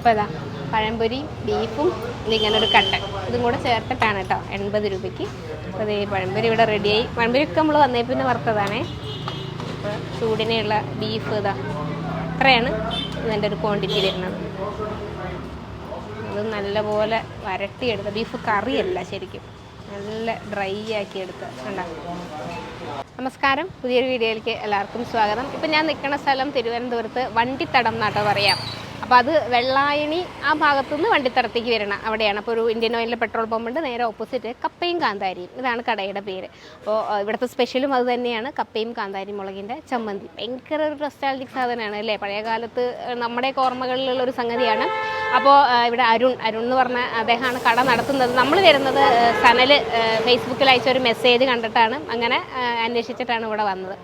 അപ്പോൾ ഇതാ പഴംപൊരി ബീഫും ഇതിങ്ങനെ ഒരു കട്ടൻ. ഇതും കൂടെ ചേർത്തിട്ടാണ് കേട്ടോ എൺപത് രൂപയ്ക്ക്. അപ്പോൾ ഇത് പഴംപൊരി ഇവിടെ റെഡിയായി പഴംപൊരിയൊക്കെ നമ്മൾ വന്നേ പിന്നെ വറുത്തതാണേ. അപ്പോൾ ചൂടിനെയുള്ള ബീഫ് ഇതാ ഇത്രയാണ് ഇതിന്റെ ഒരു ക്വാണ്ടിറ്റി വരുന്നത്. അത് നല്ലപോലെ വരട്ടിയെടുത്ത ബീഫ് കറിയല്ല ശരിക്കും. നല്ല ഡ്രൈ ആക്കി എടുത്ത് ഉണ്ടാക്കും നമസ്കാരം പുതിയൊരു വീഡിയോയിലേക്ക് എല്ലാവർക്കും സ്വാഗതം. ഇപ്പം ഞാൻ നിൽക്കുന്ന സ്ഥലം തിരുവനന്തപുരത്ത് വണ്ടിത്തടം എന്നാട്ടോ പറയാം. അപ്പോൾ അത് വെള്ളായണി ആ ഭാഗത്തുനിന്ന് വണ്ടിത്തടത്തേക്ക് വരണം. അവിടെയാണ്. അപ്പോൾ ഒരു ഇന്ത്യൻ ഓയിലിലെ പെട്രോൾ പമ്പുണ്ട് നേരെ ഓപ്പോസിറ്റ് കപ്പയും കാന്താരിയും. ഇതാണ് കടയുടെ പേര്. അപ്പോൾ ഇവിടുത്തെ സ്പെഷ്യലും അത് തന്നെയാണ്. കപ്പയും കാന്താരി മുളകിന്റെ ചമ്മന്തി. ഭയങ്കര ഒരു നൊസ്റ്റാൾജിക് സാധനമാണ് അല്ലേ? പഴയ കാലത്ത് നമ്മുടെയൊക്കെ ഓർമ്മകളിലുള്ള ഒരു സംഗതിയാണ്. അപ്പോൾ ഇവിടെ അരുൺ അരുൺ എന്ന് പറഞ്ഞ അദ്ദേഹമാണ് കട നടത്തുന്നത്. നമ്മൾ വരുന്നത് സനൽ ഫേസ്ബുക്കിൽ അയച്ച ഒരു മെസ്സേജ് കണ്ടിട്ടാണ്. അങ്ങനെ അന്വേഷിച്ചിട്ടാണ് ഇവിടെ വന്നത്.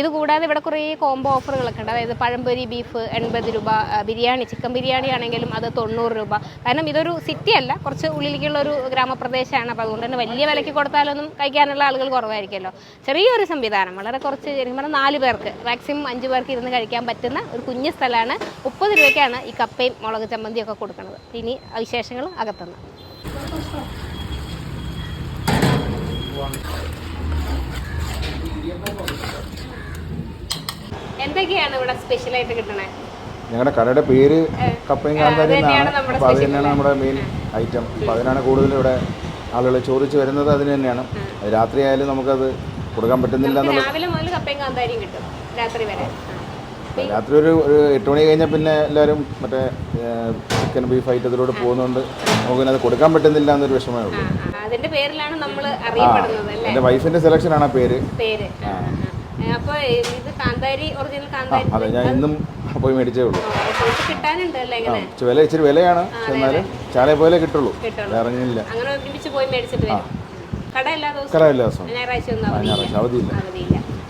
ഇത് കൂടാതെ ഇവിടെ കുറേ കോംബോ ഓഫറുകളൊക്കെ ഉണ്ട്. അതായത് പഴംപൊരി ബീഫ് എൺപത് രൂപ ബിരിയാണി ചിക്കൻ ബിരിയാണി ആണെങ്കിലും അത് തൊണ്ണൂറ് രൂപ. കാരണം ഇതൊരു സിറ്റി അല്ല കുറച്ച് ഉള്ളിലേക്കുള്ള ഒരു ഗ്രാമപ്രദേശമാണ്. അപ്പോൾ അതുകൊണ്ട് തന്നെ വലിയ വിലയ്ക്ക് കൊടുത്താലൊന്നും കഴിക്കാനുള്ള ആളുകൾ കുറവായിരിക്കുമല്ലോ. ചെറിയൊരു സംവിധാനം വളരെ കുറച്ച് ശരിക്കും പറഞ്ഞാൽ നാല് പേർക്ക് മാക്സിമം അഞ്ച് പേർക്ക് ഇരുന്ന് കഴിക്കാൻ പറ്റുന്ന ഒരു കുഞ്ഞു സ്ഥലമാണ്. മുപ്പത് രൂപയ്ക്കാണ് ഈ കപ്പയും മുളക് ചമ്മന്തിയും ഒക്കെ കൊടുക്കുന്നത് ഇനി വിശേഷങ്ങൾ അകത്തുനിന്ന്. എന്തൊക്കെയാണ് ഇവിടെ സ്പെഷ്യലായിട്ട് കിട്ടണേ? ഞങ്ങളുടെ കടയുടെ പേര് കപ്പയും കാന്താരി എന്നാണ് അപ്പോൾ അത് തന്നെയാണ് നമ്മുടെ മെയിൻ ഐറ്റം അപ്പോൾ അതിനാണ് കൂടുതൽ ഇവിടെ ആളുകൾ ചോദിച്ച് വരുന്നത് അതിന് തന്നെയാണ്. രാത്രി ആയാലും നമുക്കത് കൊടുക്കാൻ പറ്റുന്നില്ല എന്നുള്ളത് എന്നുള്ള രാവിലെ മുതൽ കപ്പയും കാന്താരിയും കിട്ടും രാത്രി വരെ. രാത്രി ഒരു ഒരു എട്ട് മണി കഴിഞ്ഞാൽ പിന്നെ എല്ലാവരും മറ്റേ ചിക്കൻ ബീഫ് ഐറ്റത്തിലൂടെ പോകുന്നതുകൊണ്ട് നമുക്ക് അത് കൊടുക്കാൻ പറ്റുന്നില്ല എന്നൊരു വിഷമമേ ഉള്ളൂ. അതിന്റെ പേരിലാണ് നമ്മൾ അറിയപ്പെടുന്നത് അല്ലേ? എന്റെ വൈഫിന്റെ സെലക്ഷനാണ് ആ പേര്. പേര്. അപ്പോൾ. ഇത് കാന്താരി ഒറിജിനൽ കാന്താരി അതെ ഞാൻ ഇന്നും പോയി മേടിച്ചേ ഉള്ളൂ. കിട്ടാനുണ്ട് അല്ലേ വില ഇച്ചിരി വിലയാണ്. എന്നാലും ചാലയെ പോലെ കിട്ടുള്ളൂ. ഇറങ്ങിയില്ല അങ്ങനെ ഒരുമിച്ച് പോയി മേടിച്ചിട്ട് കട എല്ലാ ദിവസവും കട എല്ലാ ദിവസവും. ഞായറാഴ്ച അവധിയില്ല.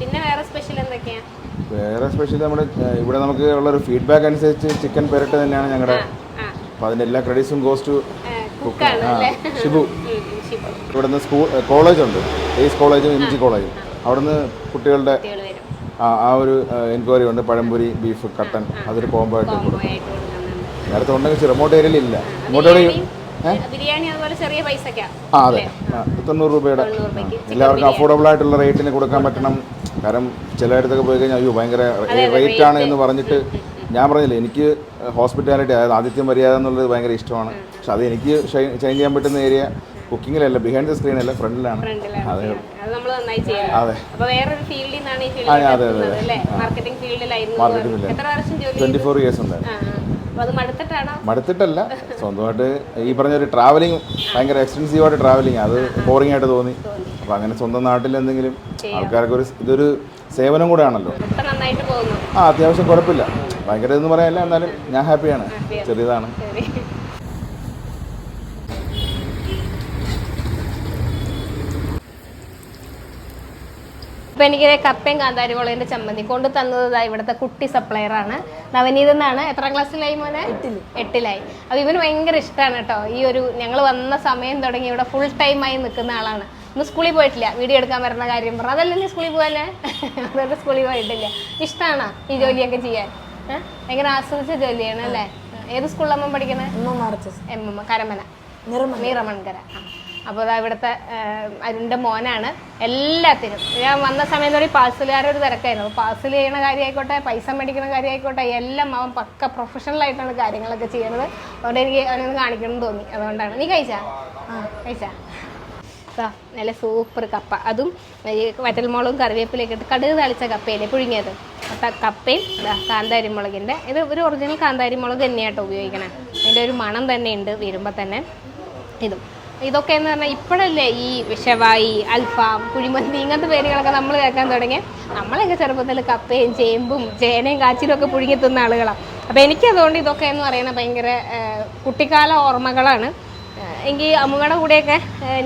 പിന്നെ വേറെ സ്പെഷ്യൽ എന്തൊക്കെയാ? വേറെ സ്പെഷ്യൽ നമ്മുടെ ഇവിടെ നമുക്ക് ഉള്ളൊരു ഫീഡ്ബാക്ക് അനുസരിച്ച് ചിക്കൻ പെരട്ട് തന്നെയാണ് ഞങ്ങളുടെ അപ്പൊ അപ്പോൾ അതിന്റെ എല്ലാ ക്രെഡിറ്റ്സും അല്ലേ? ഷിബു. ഇവിടുന്ന് സ്കൂൾ കോളേജുണ്ട് എയ്സ് കോളേജും എം ജി കോളേജും അവിടുന്ന് കുട്ടികളുടെ ആ ആ ഒരു എൻക്വയറി ഉണ്ട്. പഴംപൊരി ബീഫ് കട്ടൻ അതൊരു കോംബോ ആയിട്ട് കൊടുക്കും. നേരത്തെ ഉണ്ടെങ്കിൽ റിമോട്ട് ഏരിയയിലില്ല റിമോട്ട് ഏരിയ ബിരിയാണി ബിരിയാണി അതുപോലെ ചെറിയ പൈസക്കാ. ആ അതെ. തൊണ്ണൂറ് രൂപയുടെ എല്ലാവർക്കും അഫോർഡബിൾ ആയിട്ടുള്ള റേറ്റിന് കൊടുക്കാൻ പറ്റണം. കാരണം ചിലയിടത്തൊക്കെ പോയി കഴിഞ്ഞാൽ അയ്യോ ഭയങ്കര റേറ്റ് ആണ് എന്ന് പറഞ്ഞിട്ട് ഞാൻ പറഞ്ഞില്ലേ എനിക്ക് ഹോസ്പിറ്റാലിറ്റി അതായത് ആദിത്യം മര്യാദ എന്നുള്ളത് ഭയങ്കര ഇഷ്ടമാണ്. പക്ഷെ അത് എനിക്ക് ചേഞ്ച് ചെയ്യാൻ പറ്റുന്ന ഏരിയ കുക്കിങ്ങിലല്ല ബിഹൈൻഡ് ദ സ്ക്രീനല്ല ഫ്രണ്ടിലാണ് അതെ അത് അതെ. ഫീൽഡിൽ ഫീൽഡിൽ അതെ, മാർക്കറ്റിംഗ് ഫീൽഡിലായിരുന്നു ട്വന്റി ഫോർ ഇയേഴ്സ് ഉണ്ട്. അപ്പൊ മടുത്തിട്ടല്ല. സ്വന്തമായിട്ട് ഈ പറഞ്ഞ ഒരു ട്രാവലിംഗ് ഭയങ്കര എക്സ്റ്റൻസീവായിട്ട് ട്രാവലിംഗ് അത് ബോറിംഗ് ആയിട്ട് തോന്നി. അപ്പോൾ അങ്ങനെ സ്വന്തം നാട്ടിൽ എന്തെങ്കിലും ആൾക്കാർക്ക് ഒരു ഇതൊരു സേവനം കൂടെ ആണല്ലോ ആ അത്യാവശ്യം കുഴപ്പമില്ല. ഭയങ്കര ഇതെന്ന് പറയാനല്ല. എന്നാലും ഞാൻ ഹാപ്പിയാണ് ചെറിയതാണ്. ഇപ്പൊ എനിക്ക് കപ്പയും കാന്താരി മുളകിന്റെ ചമ്മന്തി കൊണ്ട് തന്നത് ഇവിടുത്തെ കുട്ടി സപ്ലയർ ആണ് നവനീത് എന്നാണ്? എത്രാം ക്ലാസ്സിലായി മോനെ? എട്ടിലായി. അപ്പം ഇവന് ഭയങ്കര ഇഷ്ടമാണ് കേട്ടോ. ഈ ഒരു ഞങ്ങൾ വന്ന സമയം തുടങ്ങി ഇവിടെ ഫുൾ ടൈം ആയി നിൽക്കുന്ന ആളാണ്. ഇന്ന് സ്കൂളിൽ പോയിട്ടില്ല. വീഡിയോ എടുക്കാൻ വരുന്ന കാര്യം പറഞ്ഞു. അതല്ലേ നീ സ്കൂളിൽ പോകാനേ അതുകൊണ്ട് സ്കൂളിൽ പോയിട്ടില്ല. ഇഷ്ടമാണോ ഈ ജോലിയൊക്കെ ചെയ്യാൻ? ഭയങ്കര ആസ്വദിച്ച ജോലിയാണ് അല്ലേ? ഏത് സ്കൂളിലമ്മ പഠിക്കണേ? M M Karamana. നീറമൺകര അപ്പോൾ അതാ ഇവിടുത്തെ അരുണിന്റെ മോനാണ് എല്ലാത്തിനും. ഞാൻ വന്ന സമയം ഒരു പാഴ്സലുകാരൊരു തിരക്കായിരുന്നു. പാഴ്സൽ ചെയ്യണ കാര്യമായിക്കോട്ടെ പൈസ മേടിക്കുന്ന കാര്യമായിക്കോട്ടെ എല്ലാം അവൻ പക്ക പ്രൊഫഷണൽ ആയിട്ടാണ് കാര്യങ്ങളൊക്കെ ചെയ്യുന്നത്. അതുകൊണ്ട് എനിക്ക് അവനൊന്ന് കാണിക്കണം തോന്നി. അതുകൊണ്ടാണ്. നീ കഴിച്ചാ? ആ കഴിച്ചാ. നല്ല സൂപ്പർ കപ്പ. അതും വറ്റൽമുളകും കറിവേപ്പിലൊക്കെ ഇട്ട് കടുക് തളിച്ച കപ്പയില്ലേ പുഴുങ്ങിയത്? കപ്പയും കാന്താരി മുളകിന്റെ ഇത് ഒരു ഒറിജിനൽ കാന്താരി മുളക് തന്നെയാട്ടോ ഉപയോഗിക്കണേ. അതിന്റെ ഒരു മണം തന്നെ ഉണ്ട് വരുമ്പോൾ തന്നെ ഇതും. ഇതൊക്കെ എന്ന് പറഞ്ഞാൽ ഇപ്പോഴല്ലേ ഈ വിഷവായി അൽഫാം കുഴിമന്തി ഇങ്ങനത്തെ പേരുകളൊക്കെ നമ്മൾ കേൾക്കാൻ തുടങ്ങി നമ്മളൊക്കെ ചെറുപ്പത്തിൽ കപ്പയും ചേമ്പും ചേനയും കാച്ചിലും ഒക്കെ പുഴുങ്ങി തിന്ന ആളുകളാണ് അപ്പോൾ എനിക്കതുകൊണ്ട് ഇതൊക്കെ എന്ന് പറയുന്നത് ഭയങ്കര കുട്ടിക്കാല ഓർമ്മകളാണ്. എങ്കിൽ അമ്മൂമ്മയുടെ കൂടെയൊക്കെ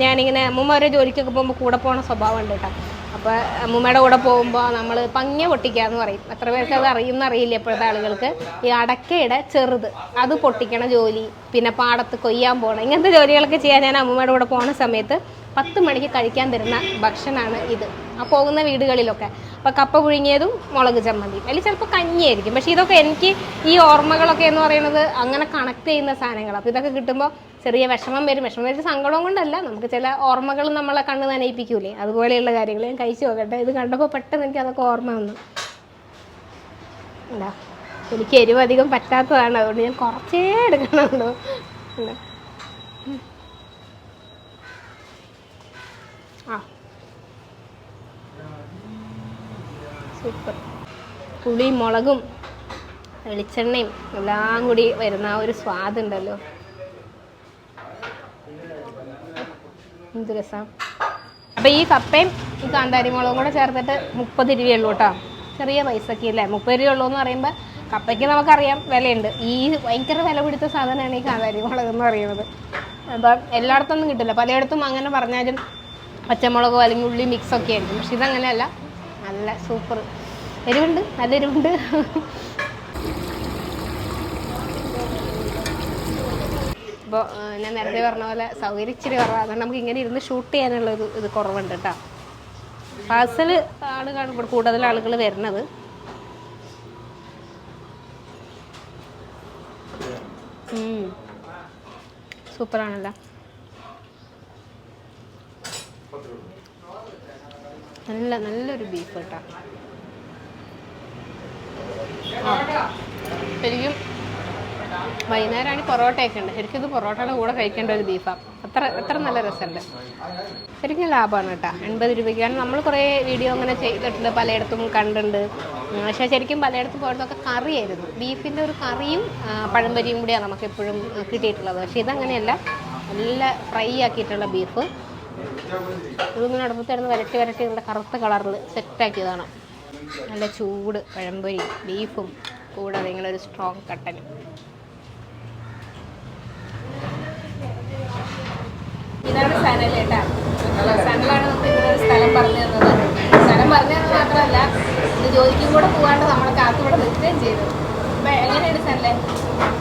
ഞാനിങ്ങനെ അമ്മൂമ്മ ഓരോ ജോലിക്കൊക്കെ പോകുമ്പോൾ കൂടെ പോകണ സ്വഭാവം ഉണ്ട് കേട്ടോ അപ്പോൾ അമ്മൂമ്മയുടെ കൂടെ പോകുമ്പോൾ നമ്മൾ പങ്ങ പൊട്ടിക്കാന്ന് പറയും. എത്ര പേർക്ക് അത് അറിയുന്ന അറിയില്ല ഇപ്പോഴത്തെ ആളുകൾക്ക്. ഈ അടക്കയുടെ ചെറുത് അത് പൊട്ടിക്കണ ജോലി പിന്നെ പാടത്ത് കൊയ്യാൻ പോകണം ഇങ്ങനത്തെ ജോലികളൊക്കെ ചെയ്യാൻ ഞാൻ അമ്മൂമ്മയുടെ കൂടെ പോണ സമയത്ത് പത്ത് മണിക്ക് കഴിക്കാൻ തരുന്ന ഭക്ഷണമാണ് ഇത്. ആ പോകുന്ന വീടുകളിലൊക്കെ. അപ്പോൾ കപ്പ പുഴുങ്ങിയതും മുളക് ചമ്മന്തി അല്ലെങ്കിൽ ചിലപ്പോൾ കഞ്ഞിയായിരിക്കും. പക്ഷേ ഇതൊക്കെ എനിക്ക് ഈ ഓർമ്മകളൊക്കെ എന്ന് പറയുന്നത് അങ്ങനെ കണക്ട് ചെയ്യുന്ന സാധനങ്ങൾ അപ്പോൾ ഇതൊക്കെ കിട്ടുമ്പോൾ ചെറിയ വിഷമം വരും. വിഷമം വരുന്ന സങ്കടം കൊണ്ടല്ല. നമുക്ക് ചില ഓർമ്മകൾ നമ്മളെ കണ്ണ് നനയിപ്പിക്കൂലേ? അതുപോലെയുള്ള കാര്യങ്ങൾ ഞാൻ കഴിച്ചു നോക്കട്ടെ. ഇത് കണ്ടപ്പോൾ പെട്ടെന്ന് എനിക്ക് അതൊക്കെ ഓർമ്മ വന്നു. എന്താ? എനിക്ക് എരിവ് അധികം പറ്റാത്തതാണ്. അതുകൊണ്ട് ഞാൻ കുറച്ചേ എടുക്കണുള്ളൂ. ആ. സൂപ്പർ. പുളിയും മുളകും വെളിച്ചെണ്ണയും എല്ലാം കൂടി വരുന്ന ഒരു സ്വാദുണ്ടല്ലോ എന്ത് രസം? അപ്പം ഈ കപ്പയും ഈ കാന്താരി മുളകും കൂടെ ചേർത്തിട്ട് മുപ്പത് രൂപയുള്ളൂ കേട്ടോ. ചെറിയ പൈസക്ക് അല്ലേ? മുപ്പത് രൂപ ഉള്ളൂ എന്ന് പറയുമ്പോൾ കപ്പയ്ക്ക് നമുക്കറിയാം വിലയുണ്ട്. ഈ ഭയങ്കര വില പിടിച്ച സാധനമാണ് ഈ കാന്താരി മുളക് എന്ന് പറയുന്നത്. അപ്പം എല്ലായിടത്തൊന്നും കിട്ടില്ല. പലയിടത്തും അങ്ങനെ പറഞ്ഞാലും പച്ചമുളകോ അല്ലെങ്കിൽ ഉള്ളി മിക്സ് ഒക്കെ ആയിരിക്കും. പക്ഷെ ഇതങ്ങനെയല്ല. നല്ല സൂപ്പർ എരിവുണ്ട്. നല്ല എരിവുണ്ട്. ഇപ്പോൾ ഞാൻ നേരത്തെ പറഞ്ഞ പോലെ സൗകര്യം ഇച്ചിരി കുറവാണ് അതുകൊണ്ട് നമുക്ക് ഇങ്ങനെ ഇരുന്ന് ഷൂട്ട് ചെയ്യാനുള്ള ഒരു ഇത് കുറവുണ്ട് കേട്ടോ. പാഴ്സൽ ആളുകളാണ് ഇവിടെ കൂടുതൽ ആളുകൾ വരുന്നത്. സൂപ്പറാണല്ലോ. നല്ല നല്ലൊരു ബീഫ് കേട്ടോ. ശരിക്കും വൈകുന്നേരമാണ് പൊറോട്ടയൊക്കെ ഉണ്ട് ശരിക്കും ഇത് പൊറോട്ടയുടെ കൂടെ കഴിക്കേണ്ട ഒരു ബീഫാണ് അത്ര അത്ര നല്ല രസമുണ്ട്. ശരിക്കും ലാഭമാണ് കേട്ടോ. എൺപത് രൂപയ്ക്കാണ് നമ്മൾ കുറേ വീഡിയോ അങ്ങനെ ചെയ്തിട്ടുണ്ട്. പലയിടത്തും കണ്ടിട്ടുണ്ട്. പക്ഷേ ശരിക്കും പലയിടത്തും പോയതൊക്കെ കറിയായിരുന്നു. ബീഫിന്റെ ഒരു കറിയും പഴംപരിയും കൂടിയാണ് നമുക്ക് എപ്പോഴും കിട്ടിയിട്ടുള്ളത്. പക്ഷേ ഇതങ്ങനെയല്ല. നല്ല ഫ്രൈ ആക്കിയിട്ടുള്ള ബീഫ്. ഇതിങ്ങനെ അടുപ്പത്തായിരുന്നു വരട്ടി വരട്ടി നല്ല കറുത്ത കളറിൽ സെറ്റാക്കിയതാണ്. നല്ല ചൂട് പഴംപൊരി ബീഫും കൂടാതെ ഇങ്ങനെ ഒരു സ്ട്രോങ് കട്ടനും ഇതാണ് സനൽ കേട്ടാ സനലാണ് നമുക്ക് ഇങ്ങനെ ഒരു സ്ഥലം പറഞ്ഞു തന്നത്. സ്ഥലം പറഞ്ഞു തന്നത് മാത്രമല്ല ഇത് ജോലിക്കും കൂടെ പോകാണ്ട് നമ്മളെ കാത്തുകൂടെ നിൽക്കുകയും ചെയ്തു. അപ്പൊ എങ്ങനെയാണ് സനലെ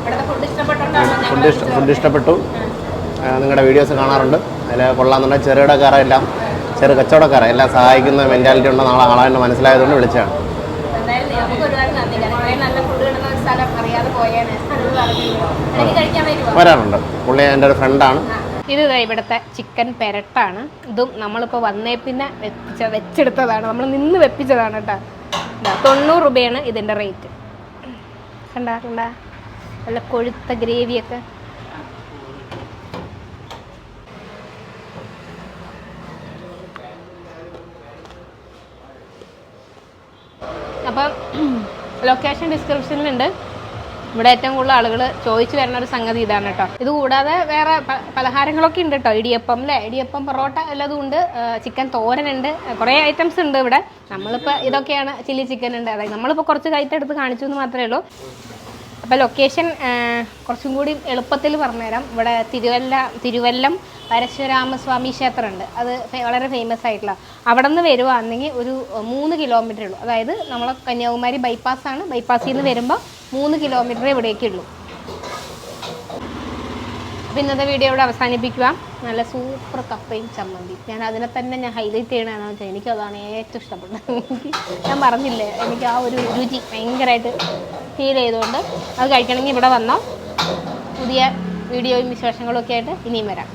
ഇവിടുത്തെ ഫുഡ് ഇഷ്ടപ്പെട്ടുണ്ടോ? ഫുഡ് ഇഷ്ട ഫുഡ് ഇഷ്ടപ്പെട്ടു. നിങ്ങളുടെ വീഡിയോസ് കാണാറുണ്ട്. അതിൽ കൊള്ളാന്നുള്ള ചെറുകിടക്കാരെല്ലാം ചെറു കച്ചവടക്കാരെ എല്ലാം സഹായിക്കുന്ന മെന്റാലിറ്റി ഉണ്ടെന്ന് നാളെ ആളായിട്ട് മനസ്സിലായതുകൊണ്ട് വിളിച്ചതാണ്. വരാറുണ്ട്. പുള്ളി എന്റെ ഒരു ഫ്രണ്ടാണ് ഇത് ഇവിടുത്തെ ചിക്കൻ പെരട്ടാണ്. ഇതും നമ്മളിപ്പോൾ വന്നേ പിന്നെ വെപ്പിച്ച വെച്ചെടുത്തതാണ്. നമ്മൾ നിന്ന് വെപ്പിച്ചതാണ് കേട്ടോ. തൊണ്ണൂറ് രൂപയാണ് ഇതിന്റെ റേറ്റ് കണ്ടാ കണ്ടാ. നല്ല കൊഴുത്ത ഗ്രേവിയൊക്കെ അപ്പം ലൊക്കേഷൻ ഡിസ്ക്രിപ്ഷനിലുണ്ട് ഇവിടെ ഏറ്റവും കൂടുതൽ ആളുകൾ ചോദിച്ചു വരുന്ന ഒരു സംഗതി ഇതാണ് കേട്ടോ. ഇത് കൂടാതെ വേറെ പലഹാരങ്ങളൊക്കെ ഉണ്ട് കേട്ടോ. ഇടിയപ്പം അല്ലേ ഇടിയപ്പം പൊറോട്ട എല്ലാതും ഉണ്ട്. ചിക്കൻ തോരനുണ്ട് കുറേ ഐറ്റംസ് ഉണ്ട് ഇവിടെ. നമ്മളിപ്പോൾ ഇതൊക്കെയാണ് ചില്ലി ചിക്കൻ ഉണ്ട്. അതായത് നമ്മളിപ്പോൾ കുറച്ച് കൈത്തെടുത്ത് കാണിച്ചു എന്ന് മാത്രമേ ഉള്ളൂ. അപ്പോൾ ലൊക്കേഷൻ കുറച്ചും കൂടി എളുപ്പത്തിൽ പറഞ്ഞുതരാം. ഇവിടെ തിരുവല്ല തിരുവല്ലം പരശുരാമസ്വാമി ക്ഷേത്രമുണ്ട്. അത് വളരെ ഫേമസ് ആയിട്ടുള്ള. അവിടെ നിന്ന് വരുവാണെങ്കിൽ ഒരു മൂന്ന് കിലോമീറ്റർ ഉള്ളൂ. അതായത് നമ്മളെ കന്യാകുമാരി ബൈപ്പാസ് ആണ്. ബൈപ്പാസിൽ നിന്ന് വരുമ്പോൾ മൂന്ന് കിലോമീറ്റർ ഇവിടേക്കുള്ളൂ അപ്പോൾ ഇന്നത്തെ വീഡിയോ ഇവിടെ അവസാനിപ്പിക്കുക നല്ല സൂപ്പർ കപ്പയും ചമ്മന്തി ഞാൻ അതിനെ തന്നെ ഞാൻ ഹൈലൈറ്റ് ചെയ്യണമെന്ന് വെച്ചാൽ എനിക്ക് അതാണ് ഏറ്റവും ഇഷ്ടപ്പെട്ടത്. ഞാൻ പറഞ്ഞില്ലേ എനിക്ക് ആ ഒരു രുചി ഭയങ്കരമായിട്ട് ഫീൽ ചെയ്തുകൊണ്ട് അത് കഴിക്കണമെങ്കിൽ ഇവിടെ വന്നോ. പുതിയ വീഡിയോയും വിശേഷങ്ങളും ഒക്കെ ആയിട്ട് ഇനിയും വരാം.